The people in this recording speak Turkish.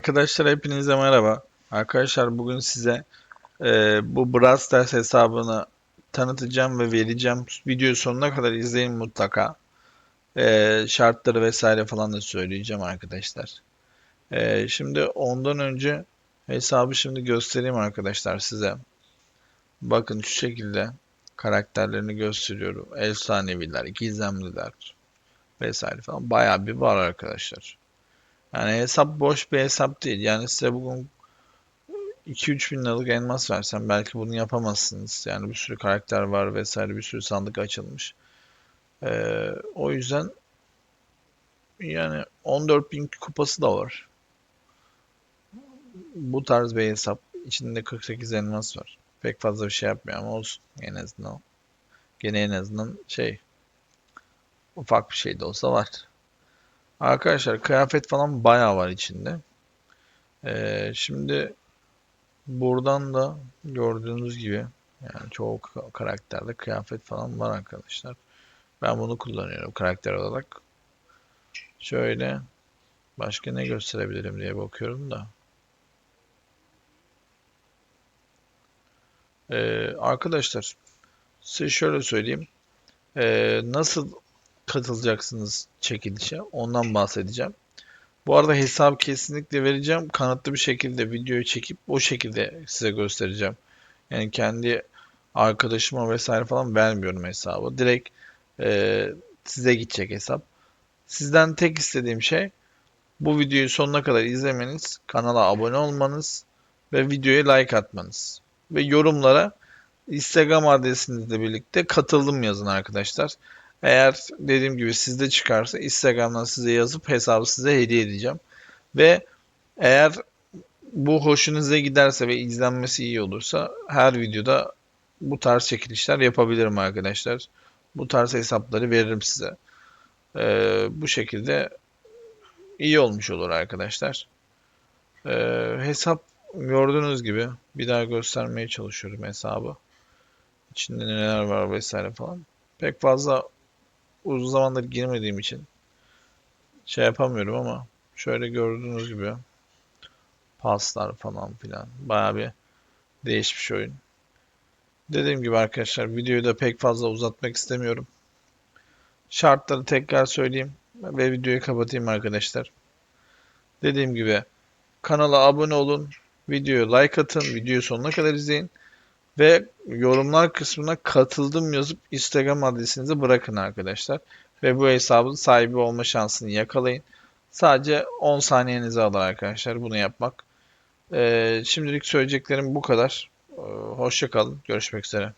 Arkadaşlar hepinize merhaba. Arkadaşlar bugün size e, bu Brawl Stars hesabını tanıtacağım ve vereceğim. Videoyu sonuna kadar izleyin mutlaka. E, şartları vesaire falan da söyleyeceğim arkadaşlar. E, şimdi ondan önce hesabı şimdi göstereyim arkadaşlar size. Bakın şu şekilde karakterlerini gösteriyorum. Efsaneviler, gizemliler vesaire falan. Bayağı bir var arkadaşlar. Yani hesap boş bir hesap değil. Yani size bugün 2-3 bin liralık elmas versem belki bunu yapamazsınız. Yani bir sürü karakter var vesaire bir sürü sandık açılmış. Ee, o yüzden yani 14 bin kupası da var. Bu tarz bir hesap. İçinde 48 elmas var. Pek fazla bir şey yapmıyor ama olsun en azından. Gene en azından şey ufak bir şey de olsa var. Arkadaşlar kıyafet falan bayağı var içinde. Ee, şimdi buradan da gördüğünüz gibi yani çoğu ka- karakterde kıyafet falan var arkadaşlar. Ben bunu kullanıyorum karakter olarak. Şöyle başka ne gösterebilirim diye bakıyorum da. Ee, arkadaşlar size şöyle söyleyeyim. Ee, nasıl katılacaksınız çekilişe? Ondan bahsedeceğim. Bu arada hesap kesinlikle vereceğim. Kanıtlı bir şekilde videoyu çekip o şekilde size göstereceğim. Yani kendi arkadaşıma vesaire falan vermiyorum hesabı. Direkt e, size gidecek hesap. Sizden tek istediğim şey bu videoyu sonuna kadar izlemeniz, kanala abone olmanız ve videoya like atmanız. Ve yorumlara Instagram adresinizle birlikte katıldım yazın arkadaşlar. Eğer dediğim gibi sizde çıkarsa Instagram'dan size yazıp hesabı size hediye edeceğim. Ve eğer bu hoşunuza giderse ve izlenmesi iyi olursa her videoda bu tarz çekilişler yapabilirim arkadaşlar. Bu tarz hesapları veririm size. Ee, bu şekilde iyi olmuş olur arkadaşlar. Ee, hesap gördüğünüz gibi bir daha göstermeye çalışıyorum hesabı. İçinde neler var vesaire falan. Pek fazla uzun zamandır girmediğim için şey yapamıyorum ama şöyle gördüğünüz gibi paslar falan filan bayağı bir değişmiş oyun. Dediğim gibi arkadaşlar videoyu da pek fazla uzatmak istemiyorum. Şartları tekrar söyleyeyim ve videoyu kapatayım arkadaşlar. Dediğim gibi kanala abone olun, videoya like atın, videoyu sonuna kadar izleyin ve yorumlar kısmına katıldım yazıp Instagram adresinizi bırakın arkadaşlar. Ve bu hesabın sahibi olma şansını yakalayın. Sadece 10 saniyenizi alır arkadaşlar bunu yapmak. Ee, şimdilik söyleyeceklerim bu kadar. Ee, hoşça kalın. Görüşmek üzere.